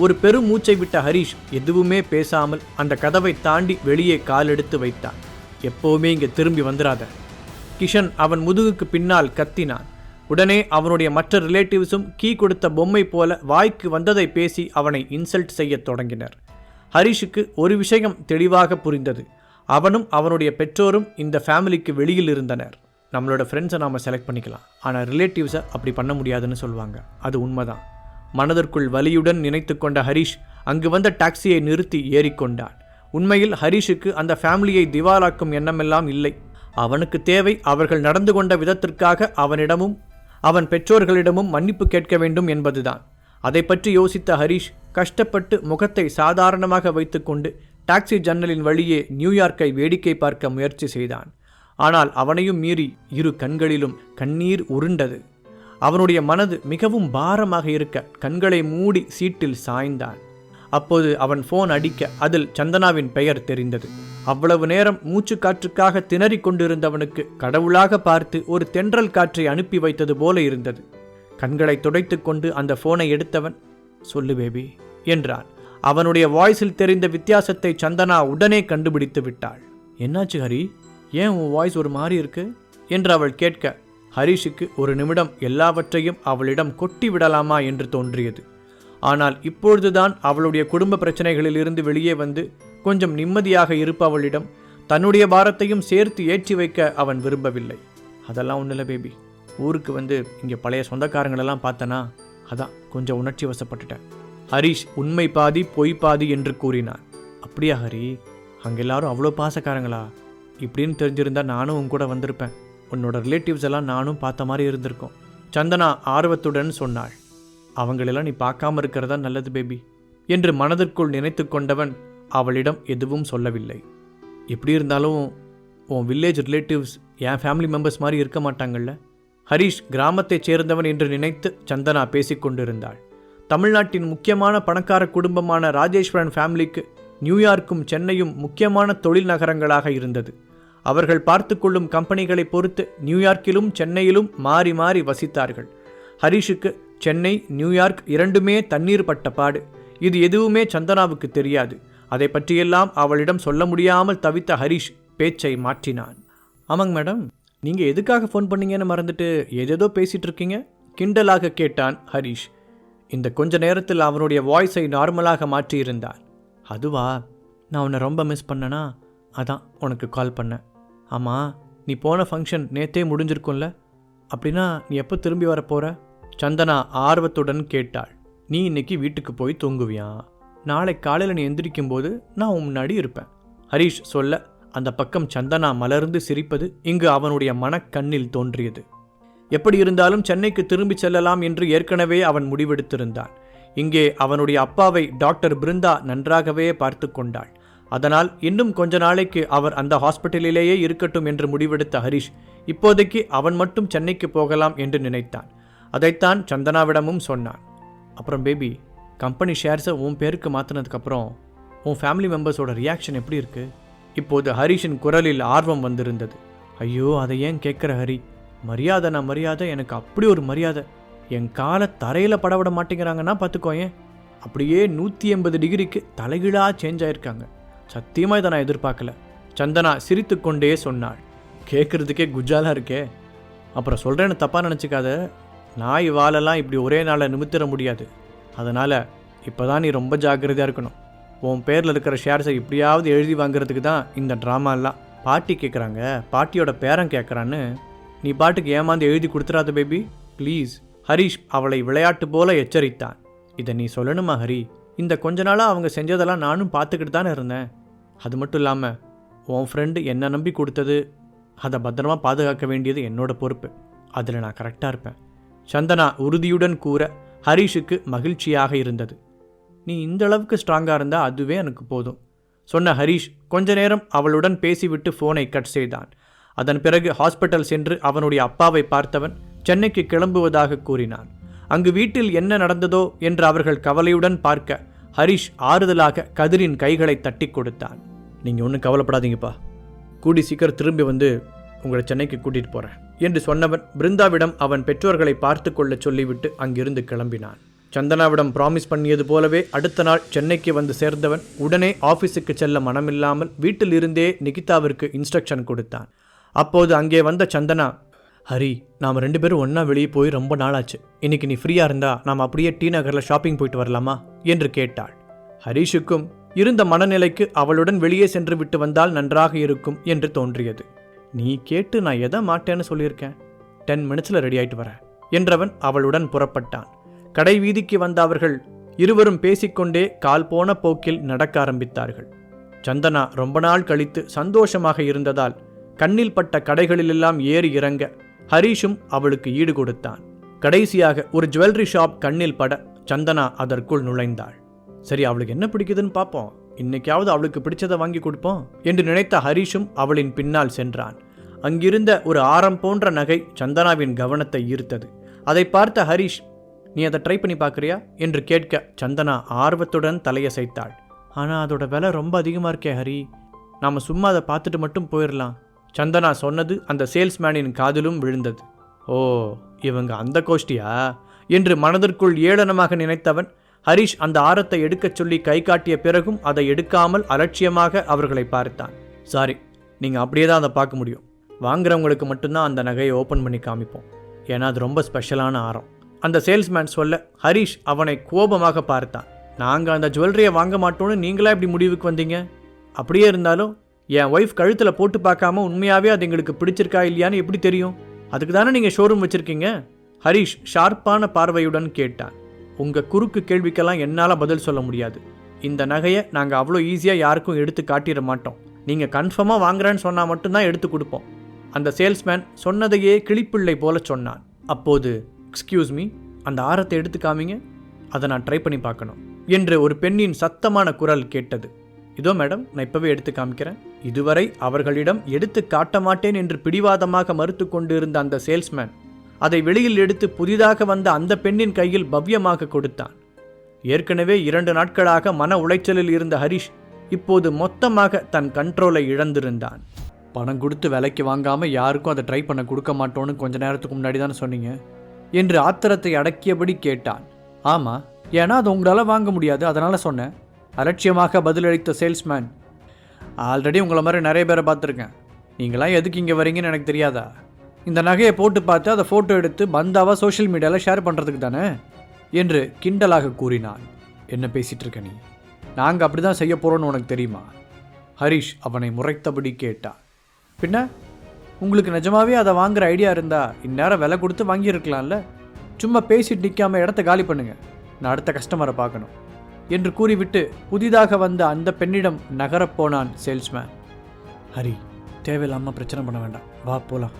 ஒரு பெரும் மூச்சை விட்ட ஹரீஷ் எதுவுமே பேசாமல் அந்த கதவை தாண்டி வெளியே காலெடுத்து வைத்தான். எப்போவுமே இங்க திரும்பி வந்துராத. கிஷன் அவன் முதுகுக்கு பின்னால் கத்தினான். உடனே அவனுடைய மற்ற ரிலேட்டிவ்ஸும் கீ கொடுத்த பொம்மை போல வாய்க்கு வந்ததை பேசி அவனை இன்சல்ட் செய்யத் தொடங்கினர். ஹரிஷுக்கு ஒரு விஷயம் தெளிவாக புரிந்தது. அவனும் அவனுடைய பெற்றோரும் இந்த ஃபேமிலிக்கு வெளியில் இருந்தனர். நம்மளோட ஃப்ரெண்ட்ஸை நாம் செலக்ட் பண்ணிக்கலாம். ஆனால் ரிலேட்டிவ்ஸை அப்படி பண்ண முடியாதுன்னு சொல்லுவாங்க. அது உண்மைதான். மனதிற்குள் வலியுடன் நினைத்து கொண்ட ஹரிஷ் அங்கு வந்த டாக்ஸியை நிறுத்தி ஏறிக்கொண்டான். உண்மையில் ஹரிஷுக்கு அந்த ஃபேமிலியை திவாலாக்கும் எண்ணமெல்லாம் இல்லை. அவனுக்கு தேவை அவர்கள் நடந்து கொண்ட விதத்திற்காக அவனிடமும் அவன் பெற்றோர்களிடமும் மன்னிப்பு கேட்க வேண்டும் என்பதுதான். அதை பற்றி யோசித்த ஹரிஷ் கஷ்டப்பட்டு முகத்தை சாதாரணமாக வைத்துக்கொண்டு டாக்ஸி ஜன்னலின் வழியே நியூயார்க்கை வேடிக்கை பார்க்க முயற்சி செய்தான். ஆனால் அவனையும் மீறி இரு கண்களிலும் கண்ணீர் உருண்டது. அவனுடைய மனது மிகவும் பாரமாக இருக்க கண்களை மூடி சீட்டில் சாய்ந்தான். அப்போது அவன் ஃபோன் அடிக்க அதில் சந்தனாவின் பெயர் தெரிந்தது. அவ்வளவு நேரம் மூச்சு காற்றுக்காக திணறிக் கொண்டிருந்தவனுக்கு கடவுளாக பார்த்து ஒரு தென்றல் காற்றை அனுப்பி வைத்தது போல இருந்தது. கண்களை துடைத்து கொண்டு அந்த ஃபோனை எடுத்தவன் சொல்லு பேபி என்றான். அவனுடைய வாய்ஸில் தெரிந்த வித்தியாசத்தை சந்தனா உடனே கண்டுபிடித்து விட்டாள். என்னாச்சு ஹரி? ஏன் உன் வாய்ஸ் ஒரு மாதிரி இருக்கு? என்று அவள் கேட்க ஹரிஷுக்கு ஒரு நிமிடம் எல்லாவற்றையும் அவளிடம் கொட்டி விடலாமா என்று தோன்றியது. ஆனால் இப்பொழுதுதான் அவளுடைய குடும்ப பிரச்சனைகளிலிருந்து வெளியே வந்து கொஞ்சம் நிம்மதியாக இருப்பவளிடம் தன்னுடைய பாரத்தையும் சேர்த்து ஏற்றி வைக்க அவன் விரும்பவில்லை. அதெல்லாம் ஒன்றும் இல்லை பேபி. ஊருக்கு வந்து இங்கே பழைய சொந்தக்காரங்களெல்லாம் பார்த்தனா? அதான் கொஞ்சம் உணர்ச்சி வசப்பட்டுட்டேன். ஹரிஷ் உண்மை பாதி பொய் பாதி என்று கூறினார். அப்படியா ஹரி? அங்கே எல்லாரும் அவ்வளோ பாசக்காரங்களா? இப்படின்னு தெரிஞ்சிருந்தா நானும் உன் கூட வந்திருப்பேன். உன்னோட ரிலேட்டிவ்ஸ் எல்லாம் நானும் பார்த்த மாதிரி இருந்திருக்கோம். சந்தனா ஆர்வத்துடன் சொன்னாள் அவங்களெல்லாம் நீ பார்க்காம இருக்கிறதா நல்லது பேபி என்று மனதிற்குள் நினைத்து கொண்டவன் அவளிடம் எதுவும் சொல்லவில்லை. எப்படி இருந்தாலும் உன் வில்லேஜ் ரிலேட்டிவ்ஸ் என் ஃபேமிலி மெம்பர்ஸ் மாதிரி இருக்க மாட்டாங்கல்ல? ஹரிஷ் கிராமத்தைச் சேர்ந்தவன் என்று நினைத்து சந்தனா பேசிக்கொண்டிருந்தாள் தமிழ்நாட்டின் முக்கியமான பணக்கார குடும்பமான ராஜேஸ்வரன் ஃபேமிலிக்கு நியூயார்க்கும் சென்னையும் முக்கியமான தொழில் நகரங்களாக இருந்தது. அவர்கள் பார்த்து கொள்ளும் கம்பெனிகளை பொறுத்து நியூயார்க்கிலும் சென்னையிலும் மாறி மாறி வசித்தார்கள். ஹரிஷுக்கு சென்னை நியூயார்க் இரண்டுமே தண்ணீர் பட்ட பாடு. இது எதுவுமே சந்தனாவுக்கு தெரியாது. அதை பற்றியெல்லாம் அவளிடம் சொல்ல முடியாமல் தவித்த ஹரிஷ் பேச்சை மாற்றினான். ஆமாங்க மேடம் நீங்கள் எதுக்காக ஃபோன் பண்ணீங்கன்னு மறந்துட்டு ஏதேதோ பேசிகிட்டு இருக்கீங்க? கிண்டலாக கேட்டான் ஹரிஷ். இந்த கொஞ்ச நேரத்தில் அவனுடைய வாய்ஸை நார்மலாக மாற்றியிருந்தான். அதுவா? நான் உன்னை ரொம்ப மிஸ் பண்ணனா? அதான் உனக்கு கால் பண்ணேன். ஆமாம் நீ போன ஃபங்க்ஷன் நேத்தே முடிஞ்சிருக்கும்ல. அப்படின்னா நீ எப்போ திரும்பி வரப்போகிற சந்தனா ஆர்வத்துடன் கேட்டாள். நீ இன்னைக்கு வீட்டுக்கு போய் தூங்குவியான் நாளை காலையில் நீ எந்திரிக்கும் போது நான் உன் முன்னாடி இருப்பேன். ஹரிஷ் சொல்ல அந்த பக்கம் சந்தனா மலர்ந்து சிரிப்பது இங்கு அவனுடைய மனக்கண்ணில் தோன்றியது. எப்படி இருந்தாலும் சென்னைக்கு திரும்பிச் செல்லலாம் என்று ஏற்கனவே அவன் முடிவெடுத்திருந்தான். இங்கே அவனுடைய அப்பாவை டாக்டர் பிருந்தா நன்றாகவே பார்த்து கொண்டாள். அதனால் இன்னும் கொஞ்ச நாளைக்கு அவர் அந்த ஹாஸ்பிட்டலிலேயே இருக்கட்டும் என்று முடிவெடுத்த ஹரிஷ் இப்போதைக்கு அவன் மட்டும் சென்னைக்கு போகலாம் என்று நினைத்தான். அதைத்தான் சந்தனாவிடமும் சொன்னான். அப்புறம் பேபி கம்பெனி ஷேர்ஸை உன் பேருக்கு மாற்றினதுக்கப்புறம் உன் ஃபேமிலி மெம்பர்ஸோட ரியாக்ஷன் எப்படி இருக்கு? இப்போது ஹரிஷின் குரலில் ஆர்வம் வந்திருந்தது. ஐயோ அதை ஏன் கேட்குற ஹரி? மரியாதை நான் மரியாதை எனக்கு அப்படி ஒரு மரியாதை. என் காலை தரையில் படவிட மாட்டேங்கிறாங்கன்னா பார்த்துக்கோயேன் அப்படியே நூற்றி எண்பது டிகிரிக்கு தலைகீழாக சேஞ்ச் ஆயிருக்காங்க. சத்தியமாக இதை நான் எதிர்பார்க்கல. சந்தனா சிரித்துக்கொண்டே சொன்னாள். கேட்குறதுக்கே குஜாலாக இருக்கே. அப்புறம் சொல்கிறேன்னு தப்பாக நினச்சிக்காத. நாய் வாலெல்லாம் இப்படி ஒரே நாளில் நிமித்திட முடியாது. அதனால் இப்போ தான் நீ ரொம்ப ஜாக்கிரதையாக இருக்கணும். உன் பேரில் இருக்கிற ஷேர்ஸை இப்படியாவது எழுதி வாங்குறதுக்கு தான் இந்த ட்ராமாலாம். பாட்டி கேட்குறாங்க பாட்டியோட பேரன் கேட்குறான்னு நீ பாட்டுக்கு ஏமாந்து எழுதி கொடுத்துறாத பேபி. ப்ளீஸ். ஹரிஷ் அவளை விளையாட்டு போல எச்சரித்தான். இதை நீ சொல்லணுமா ஹரி? இந்த கொஞ்ச நாளாக அவங்க செஞ்சதெல்லாம் நானும் பார்த்துக்கிட்டு தானே இருந்தேன். அது மட்டும் இல்லாமல் உன் ஃப்ரெண்டு என்னை நம்பி கொடுத்தது அதை பத்திரமா பாதுகாக்க வேண்டியது என்னோட பொறுப்பு. அதில் நான் கரெக்டாக இருப்பேன். சந்தனா உறுதியுடன் கூற ஹரிஷுக்கு மகிழ்ச்சியாக இருந்தது. நீ இந்த அளவுக்கு ஸ்ட்ராங்காக இருந்தால் அதுவே எனக்கு போதும். சொன்ன ஹரிஷ் கொஞ்ச நேரம் அவளுடன் பேசிவிட்டு ஃபோனை கட் செய்தான். அதன் பிறகு ஹாஸ்பிட்டல் சென்று அவனுடைய அப்பாவை பார்த்தவன் சென்னைக்கு கிளம்புவதாக கூறினான். அங்கு வீட்டில் என்ன நடந்ததோ? என்று அவர்கள் கவலையுடன் பார்க்க ஹரிஷ் ஆறுதலாக கதிரின் கைகளை தட்டி கொடுத்தான். நீங்கள் ஒன்றும் கவலைப்படாதீங்கப்பா. கூடி சீக்கிரம் திரும்பி வந்து உங்களை சென்னைக்கு கூட்டிகிட்டு போகிறேன் என்று சொன்னவன் பிருந்தாவிடம் அவன் பெற்றோர்களை பார்த்து கொள்ள சொல்லிவிட்டு அங்கிருந்து கிளம்பினான். சந்தனாவிடம் ப்ராமிஸ் பண்ணியது போலவே அடுத்த நாள் சென்னைக்கு வந்து சேர்ந்தவன் உடனே ஆஃபீஸுக்கு செல்ல மனமில்லாமல் வீட்டில் இருந்தே நிகிதாவிற்கு இன்ஸ்ட்ரக்ஷன் கொடுத்தான். அப்போது அங்கே வந்த சந்தனா ஹரி நாம் ரெண்டு பேரும் ஒன்றா வெளியே போய் ரொம்ப நாளாச்சு. இன்னைக்கு நீ ஃப்ரீயாக இருந்தா நாம் அப்படியே டி நகரில் ஷாப்பிங் போயிட்டு வரலாமா? என்று கேட்டாள். ஹரிஷுக்கும் இருந்த மனநிலைக்கு அவளுடன் வெளியே சென்று விட்டு வந்தால் நன்றாக இருக்கும் என்று தோன்றியது. நீ கேட்டு நான் எதை மாட்டேன்னு சொல்லியிருக்கேன்? டென் மினிட்ஸில் ரெடி ஆயிட்டு வரேன் என்றவன் அவளுடன் புறப்பட்டான். கடை வீதிக்கு வந்த அவர்கள் இருவரும் பேசிக்கொண்டே கால் போன போக்கில் நடக்க ஆரம்பித்தார்கள். சந்தனா ரொம்ப நாள் கழித்து சந்தோஷமாக இருந்ததால் கண்ணில் பட்ட கடைகளிலெல்லாம் ஏறி இறங்க ஹரீஷும் அவளுக்கு ஈடு கொடுத்தான். கடைசியாக ஒரு ஜுவல்லரி ஷாப் கண்ணில் பட சந்தனா அதற்குள் நுழைந்தாள். சரி அவளுக்கு என்ன பிடிக்குதுன்னு பார்ப்போம் இன்னைக்காவது அவளுக்கு பிடிச்சதை வாங்கி கொடுப்போம் என்று நினைத்த ஹரீஷும் அவளின் பின்னால் சென்றான். அங்கிருந்த ஒரு ஆரம் போன்ற நகை சந்தனாவின் கவனத்தை ஈர்த்தது. அதை பார்த்த ஹரீஷ் நீ அதை ட்ரை பண்ணி பார்க்குறியா என்று கேட்க சந்தனா ஆர்வத்துடன் தலையசைத்தாள். ஆனால் அதோட விலை ரொம்ப அதிகமாக இருக்கே ஹரி. நாம் சும்மா அதை பார்த்துட்டு மட்டும் போயிடலாம் சந்தனா சொன்னது அந்த சேல்ஸ்மேனின் காதிலும் விழுந்தது. ஓ இவங்க அந்த கோஷ்டியா? என்று மனதிற்குள் ஏளனமாக நினைத்தவன் ஹரிஷ் அந்த ஆரத்தை எடுக்கச் சொல்லி கை காட்டிய பிறகும் அதை எடுக்காமல் அலட்சியமாக அவர்களை பார்த்தான். சாரி நீங்கள் அப்படியே தான் அதை பார்க்க முடியும். வாங்குறவங்களுக்கு மட்டும்தான் அந்த நகையை ஓப்பன் பண்ணி காமிப்போம். ஏன்னா அது ரொம்ப ஸ்பெஷலான ஆரம். அந்த சேல்ஸ்மேன் சொல்ல ஹரிஷ் அவனை கோபமாக பார்த்தான். நாங்கள் அந்த ஜுவல்லரியை வாங்க மாட்டோம்னு நீங்களா இப்படி முடிவுக்கு வந்தீங்க? அப்படியே இருந்தாலும் என் ஒய்ஃப் கழுத்தில் போட்டு பார்க்காம உண்மையாகவே அது எங்களுக்கு பிடிச்சிருக்கா இல்லையான்னு எப்படி தெரியும்? அதுக்கு தானே நீங்கள் ஷோரூம் வச்சுருக்கீங்க? ஹரிஷ் ஷார்ப்பான பார்வையுடன் கேட்டான். உங்கள் குறுக்கு கேள்விக்கெல்லாம் என்னால் பதில் சொல்ல முடியாது. இந்த நகையை நாங்கள் அவ்வளோ ஈஸியாக யாருக்கும் எடுத்து காட்டிட மாட்டோம். நீங்கள் கன்ஃபார்மாக வாங்குறேன்னு சொன்னால் மட்டும்தான் எடுத்து கொடுப்போம். அந்த சேல்ஸ்மேன் சொன்னதையே கிளிப்பிள்ளை போல சொன்னான். அப்போது எக்ஸ்கியூஸ் மீ அந்த ஆரத்தை எடுத்து காமிங்க. அதை நான் ட்ரை பண்ணி பார்க்கணும். என்று ஒரு பெண்ணின் சத்தமான குரல் கேட்டது. இதோ மேடம் நான் இப்போவே எடுத்து காமிக்கிறேன். இதுவரை அவர்களிடம் எடுத்து காட்ட மாட்டேன் என்று பிடிவாதமாக மறுத்து கொண்டிருந்த அந்த சேல்ஸ்மேன் அதை வெளியில் எடுத்து புதிதாக வந்த அந்த பெண்ணின் கையில் பவ்யமாக கொடுத்தான். ஏற்கனவே இரண்டு நாட்களாக மன உளைச்சலில் இருந்த ஹரிஷ் இப்போது மொத்தமாக தன் கண்ட்ரோலை இழந்திருந்தான். பணம் கொடுத்து விலைக்கு வாங்காமல் யாருக்கும் அதை ட்ரை பண்ண கொடுக்க மாட்டோன்னு கொஞ்ச நேரத்துக்கு முன்னாடி தானே சொன்னீங்க? என்று ஆத்திரத்தை அடக்கியபடி கேட்டான். ஆமாம் ஏன்னா அது உங்களால் வாங்க முடியாது அதனால் சொன்னேன். அலட்சியமாக பதிலளித்த சேல்ஸ்மேன் ஆல்ரெடி உங்களை மாதிரி நிறைய பேரை பார்த்துருக்கேன். நீங்களாம் எதுக்கு இங்கே வரீங்கன்னு எனக்கு தெரியாதா? இந்த நகையை போட்டு பார்த்து அதை ஃபோட்டோ எடுத்து பந்தாவாக சோஷியல் மீடியாவில் ஷேர் பண்ணுறதுக்கு தானே? என்று கிண்டலாக கூறினான். என்ன பேசிகிட்டு இருக்க நீ? நாங்கள் அப்படி தான் செய்ய போகிறோன்னு உனக்கு தெரியுமா? ஹரிஷ் அவனை முறைத்தபடி கேட்டான். பின்ன? உங்களுக்கு நிஜமாவே அதை வாங்குற ஐடியா இருந்தால் இந்நேரம் விலை கொடுத்து வாங்கியிருக்கலாம்ல? சும்மா பேசிட்டு நிற்காம இடத்த காலி பண்ணுங்கள் நான் அடுத்த கஸ்டமரை பார்க்கணும். என்று கூறிவிட்டு புதிதாக வந்த அந்த பெண்ணிடம் நகரப் போனான் சேல்ஸ்மேன். ஹரி தேவையில்லாமல் பிரச்சனை பண்ண வேண்டாம். வா போகலாம்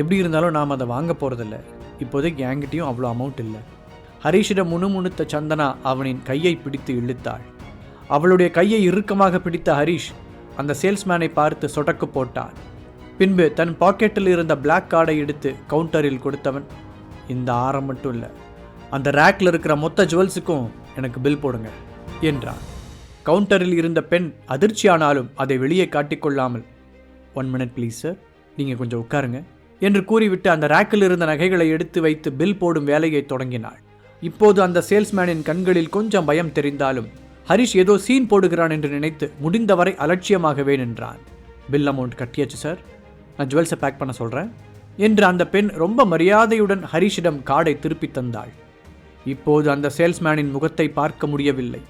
எப்படி இருந்தாலும் நாம் அதை வாங்க போகிறதில்ல இப்போதைக்கு என்கிட்டையும் அவ்வளோ அமௌண்ட் இல்லை. ஹரீஷிடம் முணுமுணுத்த சந்தனா அவனின் கையை பிடித்து இழுத்தாள். அவளுடைய கையை இறுக்கமாக பிடித்த ஹரிஷ் அந்த சேல்ஸ்மேனை பார்த்து சொடக்கு போட்டான். பின்பு தன் பாக்கெட்டில் இருந்த பிளாக் கார்டை எடுத்து கவுண்டரில் கொடுத்தவன் இந்த ஆரம் மட்டும் இல்லை. அந்த ரேக்கில் இருக்கிற மொத்த ஜுவல்ஸுக்கும் எனக்கு பில் போடுங்க என்றான். கவுண்டரில் இருந்த பெண் அதிர்ச்சியானாலும் அதை வெளியே காட்டிக்கொள்ளாமல் ஒன் மினிட் ப்ளீஸ் சார் நீங்கள் கொஞ்சம் உட்காருங்க என்று கூறிவிட்டு அந்த ரேக்கில் இருந்த நகைகளை எடுத்து வைத்து பில் போடும் வேலையை தொடங்கினாள். இப்போது அந்த சேல்ஸ்மேனின் கண்களில் கொஞ்சம் பயம் தெரிந்தாலும் ஹரிஷ் ஏதோ சீன் போடுகிறான் என்று நினைத்து முடிந்தவரை அலட்சியமாகவே நின்றான். பில் அமௌண்ட் கட்டியாச்சு சார். நான் ஜுவல்ஸை பேக் பண்ண சொல்கிறேன் என்று அந்த பெண் ரொம்ப மரியாதையுடன் ஹரிஷிடம் கார்டை திருப்பி தந்தாள். இப்போது அந்த சேல்ஸ்மேனின் முகத்தை பார்க்க முடியவில்லை.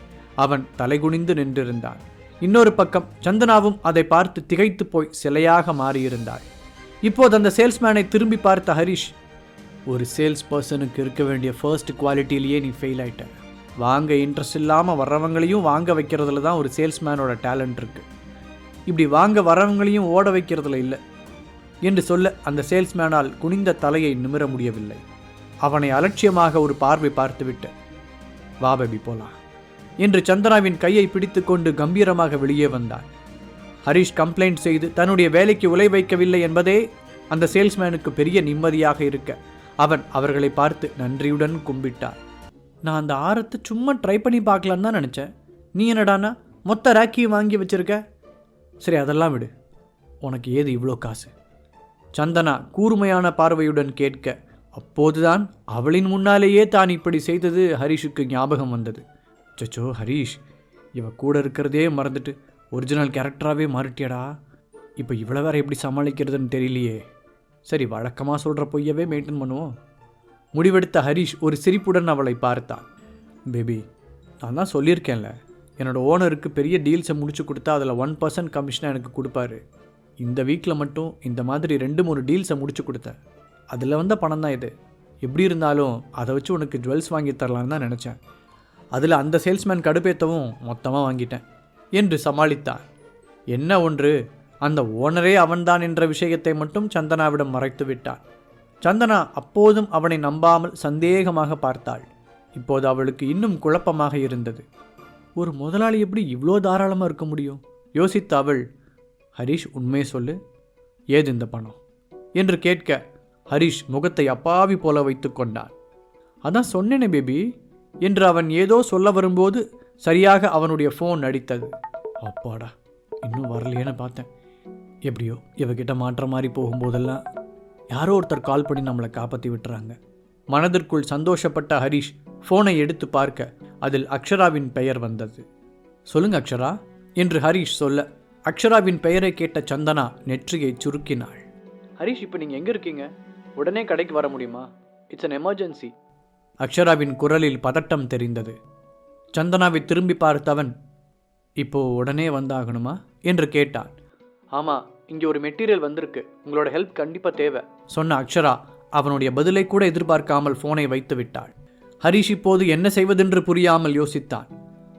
அவன் தலைகுனிந்து நின்றிருந்தான். இன்னொரு பக்கம் சந்தனாவும் அதை பார்த்து திகைத்து போய் சிலையாக மாறியிருந்தாள். இப்போது அந்த சேல்ஸ்மேனை திரும்பி பார்த்த ஹரிஷ் ஒரு சேல்ஸ் பர்சனுக்கு இருக்க வேண்டிய ஃபர்ஸ்ட் குவாலிட்டிலேயே நீ ஃபெயில் ஆயிட்ட. வாங்க இன்ட்ரெஸ்ட் இல்லாமல் வர்றவங்களையும் வாங்க வைக்கிறதுல தான் ஒரு சேல்ஸ்மேனோட டேலண்ட் இருக்குது இப்படி வாங்க வரவங்களையும் ஓட வைக்கிறதுல இல்லை என்று சொல்ல அந்த சேல்ஸ்மேனால் குனிந்த தலையை நிமிர முடியவில்லை. அவனை அலட்சியமாக ஒரு பார்வை பார்த்துவிட்டு வா பேபி போலாம். என்று சந்தனாவின் கையை பிடித்துக்கொண்டு கம்பீரமாக வெளியே வந்தான். ஹரிஷ் கம்ப்ளைண்ட் செய்து தன்னுடைய வேலைக்கு உலை வைக்கவில்லை என்பதே அந்த சேல்ஸ்மேனுக்கு பெரிய நிம்மதியாக இருக்க அவன் அவர்களை பார்த்து நன்றியுடன் கும்பிட்டான். நான் அந்த ஆரத்தை சும்மா ட்ரை பண்ணி பார்க்கலான்னு தான் நினச்சேன். நீ என்னடானா மொத்த ராக்கியும் வாங்கி வச்சிருக்க? சரி அதெல்லாம் விடு. உனக்கு ஏது இவ்வளோ காசு? சந்தனா கூர்மையான பார்வையுடன் கேட்க அப்போதுதான் அவளின் முன்னாலேயே தான் இப்படி செய்தது ஹரிஷுக்கு ஞாபகம் வந்தது. சச்சோ ஹரிஷ் இவ கூட இருக்கிறதே மறந்துட்டு ஒரிஜினல் கேரக்டராகவே மாறிட்டியடா. இப்போ இவ்வளோ வேற எப்படி சமாளிக்கிறதுன்னு தெரியலையே. சரி வழக்கமாக சொல்கிற பொய்யவே மெயின்டைன் பண்ணுவோம். முடிவெடுத்த ஹரிஷ் ஒரு சிரிப்புடன் அவளை பார்த்தான். பேபி நான் தான் சொல்லியிருக்கேன்ல என்னோட ஓனருக்கு பெரிய டீல்ஸை முடிச்சு கொடுத்தா அதில் ஒன் பர்சன்ட் கமிஷனாக எனக்கு கொடுப்பாரு. இந்த வீக்கில் மட்டும் இந்த மாதிரி ரெண்டு மூணு டீல்ஸை முடிச்சு கொடுத்தேன். அதில் வந்த பணம் தான் இது. எப்படி இருந்தாலும் அதை வச்சு உனக்கு ஜுவல்ஸ் வாங்கி தரலான்னு தான் நினச்சேன். அதில் அந்த சேல்ஸ்மேன் கடுப்பேற்றவும் மொத்தமாக வாங்கிட்டேன் என்று சமாளித்தான் என்ன ஒன்று? அந்த ஓனரே அவன்தான் என்ற விஷயத்தை மட்டும் சந்தனாவிடம் மறைத்து விட்டான் சந்தனா அப்போதும் அவனை நம்பாமல் சந்தேகமாக பார்த்தாள். இப்போது அவளுக்கு இன்னும் குழப்பமாக இருந்தது. ஒரு முதலாளி எப்படி இவ்வளோ தாராளமாக இருக்க முடியும்? யோசித்த அவள் ஹரிஷ் உண்மையை சொல்லு. ஏது இந்த பணம்? என்று கேட்க ஹரிஷ் முகத்தை அப்பாவி போல வைத்து கொண்டான். அதான் சொன்னேனே பேபி. என்று அவன் ஏதோ சொல்ல வரும்போது சரியாக அவனுடைய ஃபோன் அடித்தது. அப்பாடா இன்னும் வரலையேன்னு பார்த்தேன். எப்படியோ இவகிட்ட மாற்ற மாதிரி போகும்போதெல்லாம் யாரோ ஒருத்தர் கால் பண்ணி நம்மளை காப்பாற்றி விட்டுறாங்க. மனதிற்குள் சந்தோஷப்பட்ட ஹரிஷ் ஃபோனை எடுத்து பார்க்க அதில் அக்ஷராவின் பெயர் வந்தது. சொல்லுங்க அக்ஷரா என்று ஹரிஷ் சொல்ல அக்ஷராவின் பெயரை கேட்ட சந்தனா நெற்றியை சுருக்கினாள். ஹரிஷ் இப்போ நீங்கள் எங்கே இருக்கீங்க? உடனே கடைக்கு வர முடியுமா? இட்ஸ் அன் எமர்ஜென்சி அக்ஷராவின் குரலில் பதட்டம் தெரிந்தது. சந்தனாவை திரும்பி பார்த்தவன் இப்போ உடனே வந்தாகணுமா? என்று கேட்டான். ஆமாம் இங்கே ஒரு மெட்டீரியல் வந்திருக்கு. உங்களோட ஹெல்ப் கண்டிப்பாக தேவை. சொன்ன அக்ஷரா அவனுடைய பதிலை கூட எதிர்பார்க்காமல் ஃபோனை வைத்து விட்டாள். ஹரிஷ் இப்போது என்ன செய்வதென்று புரியாமல் யோசித்தான்.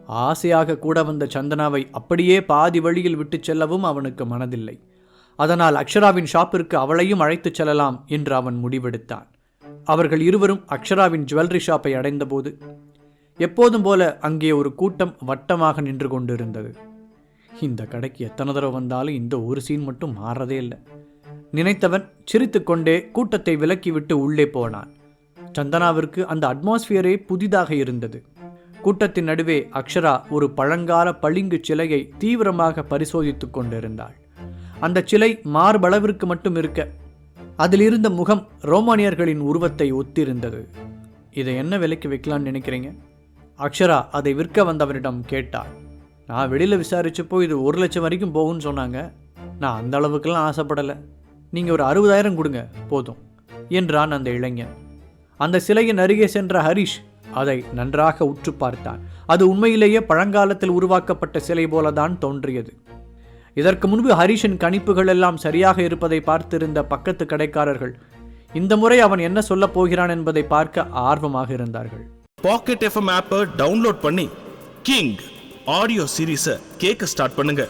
ஆசையாக கூட வந்த சந்தனாவை அப்படியே பாதி வழியில் விட்டுச் செல்லவும் அவனுக்கு மனதில்லை. அதனால் அக்ஷராவின் ஷாப்பிற்கு அவளையும் அழைத்துச் செல்லலாம் என்று அவன் முடிவெடுத்தான். அவர்கள் இருவரும் அக்ஷராவின் ஜுவல்லரி ஷாப்பை அடைந்தபோது எப்போதும் போல அங்கே ஒரு கூட்டம் வட்டமாக நின்று கொண்டிருந்தது. இந்த கடைக்கு எத்தனை தடவை வந்தாலும் இந்த ஒரு சீன் மட்டும் மாறதே இல்லை. நினைத்தவன் சிரித்துக்கொண்டே கூட்டத்தை விலக்கிவிட்டு உள்ளே போனான். சந்தனாவிற்கு அந்த அட்மாஸ்பியரே புதிதாக இருந்தது. கூட்டத்தின் நடுவே அக்ஷரா ஒரு பழங்கால பளிங்கு சிலையை தீவிரமாக பரிசோதித்துக் கொண்டிருந்தாள். அந்த சிலை மார்பளவிற்கு மட்டும் இருக்க. அதில் இருந்த முகம் ரோமானியர்களின் உருவத்தை ஒத்திருந்தது. இதை என்ன விலைக்கு வைக்கலாம்னு நினைக்கிறீங்க? அக்ஷரா அதை விற்க வந்தவரிடம் கேட்டாள். நான் வெளியில் விசாரிச்சப்போ இது ஒரு லட்சம் வரைக்கும் போகும்னு சொன்னாங்க. நான் அந்த அளவுக்கெல்லாம் ஆசைப்படலை. நீங்கள் ஒரு அறுபதாயிரம் கொடுங்க போதும் என்றான் அந்த இளைஞன். அந்த சிலையின் அருகே சென்ற ஹரிஷ் அதை நன்றாக உற்று பார்த்தான். அது உண்மையிலேயே பழங்காலத்தில் உருவாக்கப்பட்ட சிலை போலதான் தோன்றியது. இதற்கு முன்பு ஹரிஷின் கணிப்புகள் எல்லாம் சரியாக இருப்பதை பார்த்திருந்த பக்கத்து கடைக்காரர்கள் இந்த முறை அவன் என்ன சொல்லப் போகிறான் என்பதை பார்க்க ஆர்வமாக இருந்தார்கள். பாக்கெட் எஃப்எம் ஆப்பை டவுன்லோட் பண்ணி கிங் ஆடியோ சீரீஸை கேட்க ஸ்டார்ட் பண்ணுங்க.